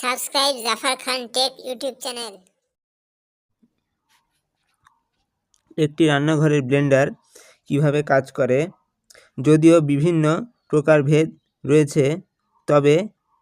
Subscribe Jafar Khan tech YouTube channel. একটি রান্নাঘরের Blender কীভাবে কাজ করে, যদিও বিভিন্ন প্রকারভেদ রয়েছে, তবে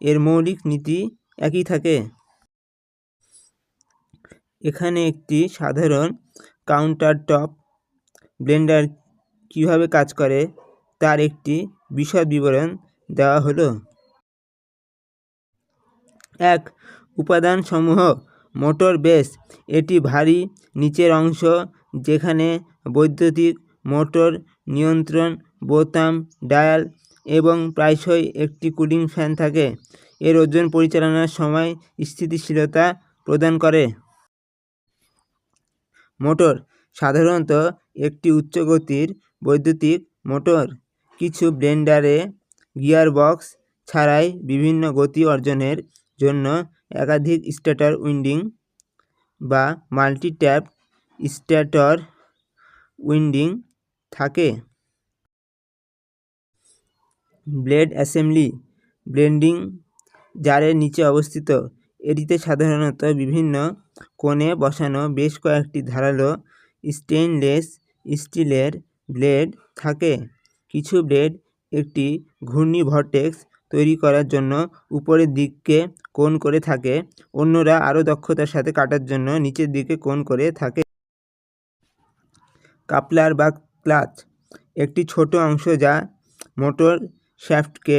এর মৌলিক নীতি একই থাকে। এখানে একটি সাধারণ কাউন্টার টপ ব্লেন্ডার কীভাবে কাজ করে, তার একটি বিশদ বিবরণ দেওয়া হলো। এক উপাদানসমূহ, মোটর বেস। এটি ভারী নিচের অংশ যেখানে বৈদ্যুতিক মোটর, নিয়ন্ত্রণ, বোতাম, ডায়াল এবং প্রায়শই একটি কুলিং ফ্যান থাকে। এর ওজন পরিচালনার সময় স্থিতিশীলতা প্রদান করে। মোটর সাধারণত একটি উচ্চ গতির বৈদ্যুতিক মোটর। কিছু ব্লেন্ডারে গিয়ারবক্স ছাড়াই বিভিন্ন গতি অর্জনের জন্য একাধিক স্টেটর উইন্ডিং বা মাল্টি ট্যাপ স্টেটর উইন্ডিং থাকে। ব্লেড অ্যাসেম্বলি, ব্লেন্ডিং জারের নিচে অবস্থিত। এটিতে সাধারণত বিভিন্ন কোণে বসানো বেশ কয়েকটি ধারালো স্টেইনলেস স্টিলের ব্লেড থাকে। কিছু ব্লেড একটি ঘূর্ণি ভরটেক্স তৈরি করার জন্য উপরের দিকে কোণ করে থাকে। অন্যরা আরও দক্ষতার সাথে কাটার জন্য নিচের দিকে কোণ করে থাকে। কাপলার বা ক্লাচ একটি ছোট অংশ যা মোটর শ্যাফটকে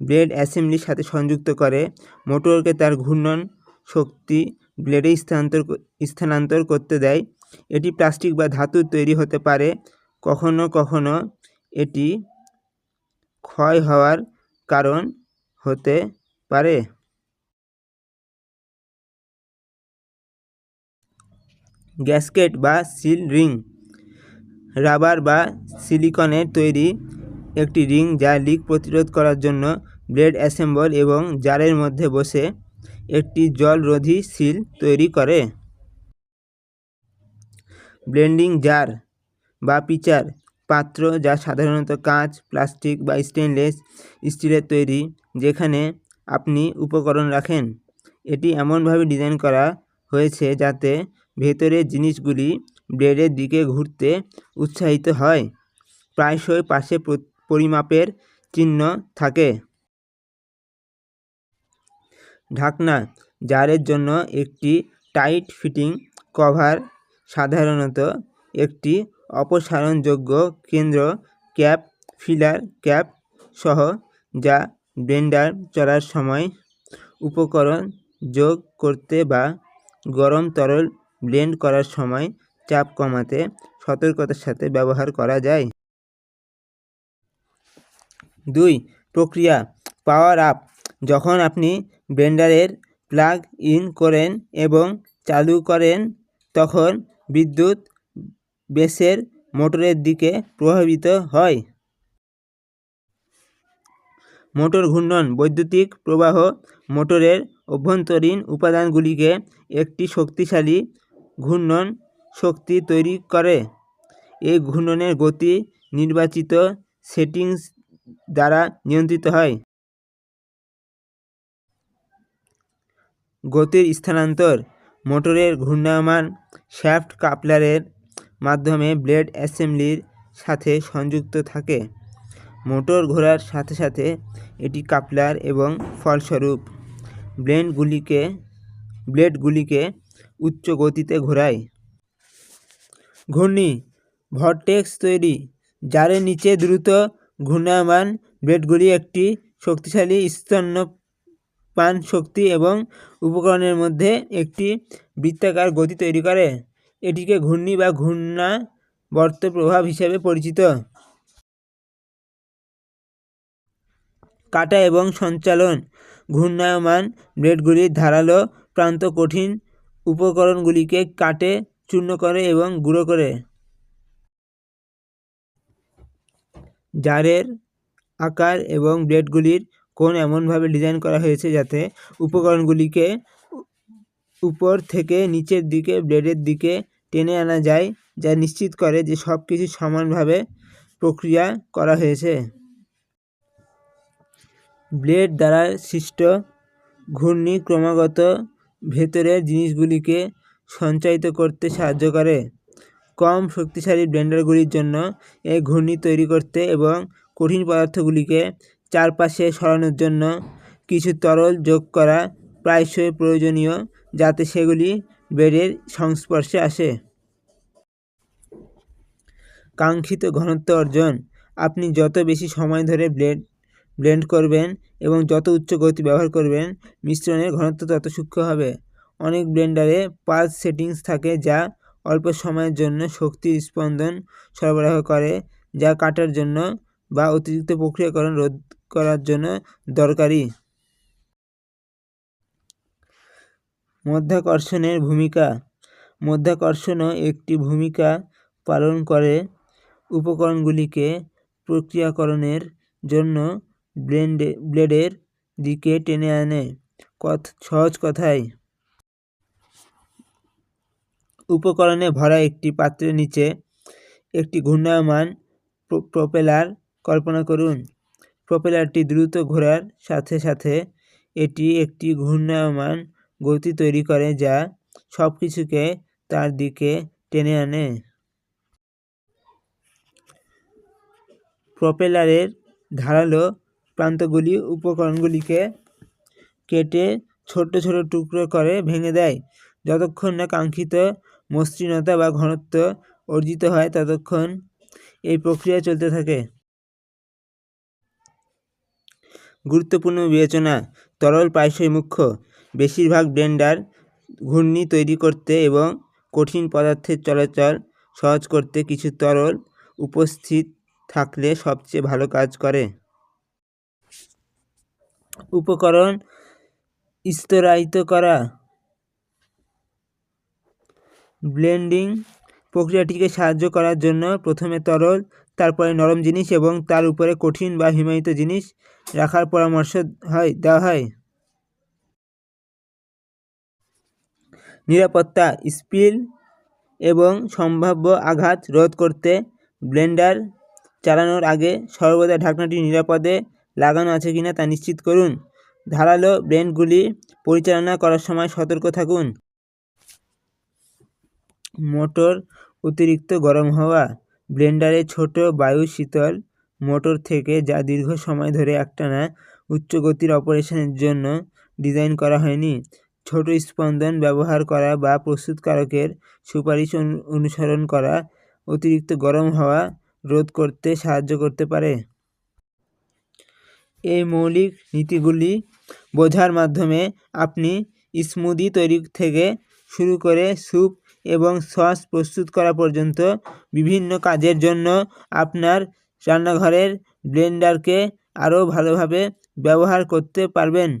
ব্লেড অ্যাসেম্বলির সাথে সংযুক্ত করে। মোটরকে তার ঘূর্ণন শক্তি ব্লেডে স্থানান্তর স্থানান্তর করতে দেয়। এটি প্লাস্টিক বা ধাতুর তৈরি হতে পারে। কখনো কখনো এটি ক্ষয় হওয়ার কারণ হতে পারে। গ্যাসকেট বা সিল রিং। রাবার বা সিলিকনের তৈরি একটি রিং যা লিক প্রতিরোধ করার জন্য ব্লেড অ্যাসেম্বল এবং জারের মধ্যে বসে একটি জলরোধী সিল তৈরি করে। ব্লেন্ডিং জার বা পিচার পাত্র যা সাধারণত কাঁচ, প্লাস্টিক বা স্টেনলেস স্টিলের তৈরি, যেখানে আপনি উপকরণ রাখেন। এটি এমনভাবে ডিজাইন করা হয়েছে যাতে ভেতরের জিনিসগুলি ব্লেডের দিকে ঘুরতে উৎসাহিত হয়। প্রায়শই পাশে পরিমাপের চিহ্ন থাকে। ঢাকনা, জারের জন্য একটি টাইট ফিটিং কভার, সাধারণত একটি অপসারণযোগ্য কেন্দ্র ক্যাপ ফিলার ক্যাপ সহ যা ব্লেন্ডার চলার সময় উপকরণ যোগ করতে বা গরম তরল ব্লেন্ড করার সময় চাপ কমাতে সতর্কতার সাথে ব্যবহার করা যায়। দুই, প্রক্রিয়া পাওয়ার আপ যখন আপনি ব্লেন্ডারের প্লাগ ইন করেন এবং চালু করেন, তখন বিদ্যুৎ বেসের মোটরের দিকে প্রভাবিত হয়। মোটর ঘূর্ণন বৈদ্যুতিক প্রবাহ মোটরের অভ্যন্তরীণ উপাদানগুলিকে একটি শক্তিশালী ঘূর্ণন শক্তি তৈরি করে। এই ঘূর্ণনের গতি নির্বাচিত সেটিংস দ্বারা নিয়ন্ত্রিত হয়। গতির স্থানান্তর মোটরের ঘূর্ণায়মান শ্যাফট কাপলারের মাধ্যমে ব্লেড অ্যাসেম্বলির সাথে সংযুক্ত থাকে। মোটর ঘোরার সাথে সাথে এটি কাপলার এবং ফলস্বরূপ ব্লেন্ডগুলিকে ব্লেডগুলিকে উচ্চ গতিতে ঘোরায়। ঘূর্ণি ভরটেক্স তৈরি জারের নিচে দ্রুত ঘূর্ণায়মান ব্লেডগুলি একটি শক্তিশালী স্তন্যপান শক্তি এবং উপকরণের মধ্যে একটি বৃত্তাকার গতি তৈরি করে। এটিকে ঘূর্ণি বা ঘূর্ণাবর্ত প্রভাব হিসেবে পরিচিত। কাটা এবং সঞ্চালন, ঘূর্ণায়মান ব্লেডগুলির ধারালো প্রান্ত কঠিন উপকরণগুলিকে কাটে, চূর্ণ করে এবং গুঁড়ো করে। জারের আকার এবং ব্লেডগুলির কোণ এমনভাবে ডিজাইন করা হয়েছে যাতে উপকরণগুলিকে উপর থেকে নিচের দিকে, ব্লেডের দিকে টেনে আনা যায়, যা নিশ্চিত করে যে সব কিছু সমানভাবে প্রক্রিয়া করা হয়েছে। ব্লেড দ্বারা সৃষ্ট ঘূর্ণি ক্রমাগত ভেতরের জিনিসগুলিকে সঞ্চারিত করতে সাহায্য করে। কম শক্তিশালী ব্লেন্ডারগুলির জন্য এই ঘূর্ণি তৈরি করতে এবং কঠিন পদার্থগুলিকে চারপাশে সরানোর জন্য কিছু তরল যোগ করা প্রায়শই প্রয়োজনীয়, যাতে সেগুলি ব্লেডের সংস্পর্শে আসে। কাঙ্ক্ষিত ঘনত্ব অর্জন। আপনি যত বেশি সময় ধরে ব্লেড, ব্লেন্ড করবেন এবং যত উচ্চ গতি ব্যবহার করবেন, মিশ্রণের ঘনত্ব তত সূক্ষ্ম হবে। অনেক ব্লেন্ডারে পালস সেটিংস থাকে যা অল্প সময়ের জন্য শক্তি স্পন্দন সরবরাহ করে, যা কাটার জন্য বা অতিরিক্ত প্রক্রিয়াকরণ রোধ করার জন্য দরকারি। মধ্যাকর্ষণের ভূমিকা। মধ্যাকর্ষণও একটি ভূমিকা পালন করে উপকরণগুলিকে প্রক্রিয়াকরণের জন্য ব্লেন্ডে, ব্লেডের দিকে টেনে আনে। কথ, সহজ কথায়। উপকরণে ভরা একটি পাত্রের নিচে একটি ঘূর্ণায়মান প্র- প্রপেলার কল্পনা করুন। প্রপেলারটি দ্রুত ঘোরার সাথে সাথে এটি একটি ঘূর্ণায়মান গতি তৈরি করে যা সব কিছুকে তার দিকে টেনে আনে। প্রপেলারের ধারালো প্রান্তগুলি উপকরণগুলিকে কেটে ছোট ছোট টুকরো করে ভেঙে দেয়। যতক্ষণ না কাঙ্ক্ষিত মসৃণতা বা ঘনত্ব অর্জিত হয়, ততক্ষণ এই প্রক্রিয়া চলতে থাকে। গুরুত্বপূর্ণ বিবেচনা, তরল প্রায়শই মুখ্য। বেশিরভাগ ব্লেন্ডার ঘূর্ণি তৈরি করতে এবং কঠিন পদার্থের চলাচল সহজ করতে কিছু তরল উপস্থিত থাকলে সবচেয়ে ভালো কাজ করে। উপকরণ স্তরায়িত করা। ব্লেন্ডিং প্রক্রিয়াটিকে সাহায্য করার জন্য প্রথমে তরল, তারপরে নরম জিনিস এবং তার উপরে কঠিন বা হিমায়িত জিনিস রাখার পরামর্শ হয়, দেওয়া হয়। নিরাপত্তা, স্পিল এবং সম্ভাব্য আঘাত রোধ করতে ব্লেন্ডার চালানোর আগে সর্বদা ঢাকনাটি নিরাপদে লাগানো আছে কিনা তা নিশ্চিত করুন। ধারালো ব্লেন্ডগুলি পরিচালনা করার সময় সতর্ক থাকুন। মোটর অতিরিক্ত গরম হওয়া। ব্লেন্ডারে ছোট বায়ু শীতল মোটর থেকে যা দীর্ঘ সময় ধরে একটানা উচ্চ গতির অপারেশনের জন্য ডিজাইন করা হয়নি। ছোট স্পন্দন ব্যবহার করা বা প্রস্তুতকারকের সুপারিশ অনু- অনুসরণ করা অতিরিক্ত গরম হওয়া রোধ করতে সাহায্য করতে পারে। এই মৌলিক নীতিগুলি বোঝার মাধ্যমে আপনি স্মুদি তৈরি থেকে শুরু করে স্যুপ এবং সস প্রস্তুত করা পর্যন্ত বিভিন্ন কাজের জন্য আপনার রান্নাঘরের ব্লেন্ডারকে আরও ভালোভাবে ব্যবহার করতে পারবেন।